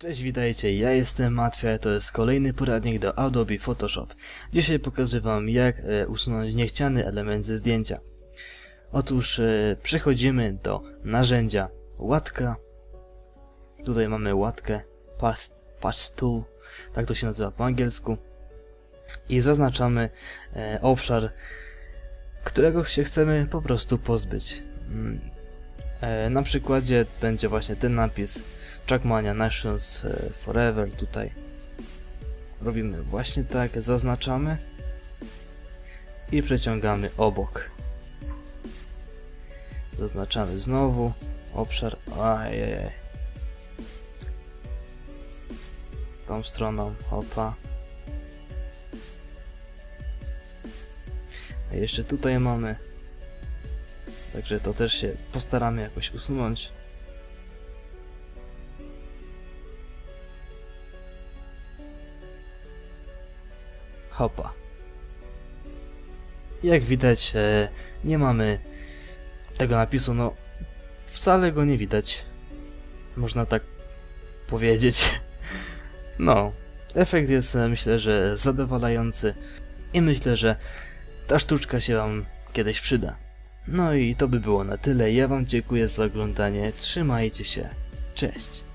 Cześć, witajcie, ja jestem Matwia, to jest kolejny poradnik do Adobe Photoshop. Dzisiaj pokażę wam jak e, usunąć niechciany element ze zdjęcia. Otóż e, przechodzimy do narzędzia łatka. Tutaj mamy łatkę Path Tool, tak to się nazywa po angielsku. I zaznaczamy e, obszar, którego się chcemy po prostu pozbyć. E, na przykładzie będzie właśnie ten napis Trackmania Nations e, Forever tutaj robimy właśnie tak, zaznaczamy i przeciągamy obok. Zaznaczamy znowu obszar, ajajaj. Tą stroną, opa. A jeszcze tutaj mamy. Także to też się postaramy jakoś usunąć. Hopa. Jak widać, e, nie mamy tego napisu, no wcale go nie widać. Można tak powiedzieć. No, efekt jest e, myślę, że zadowalający i myślę, że ta sztuczka się Wam kiedyś przyda. No i to by było na tyle. Ja Wam dziękuję za oglądanie. Trzymajcie się. Cześć.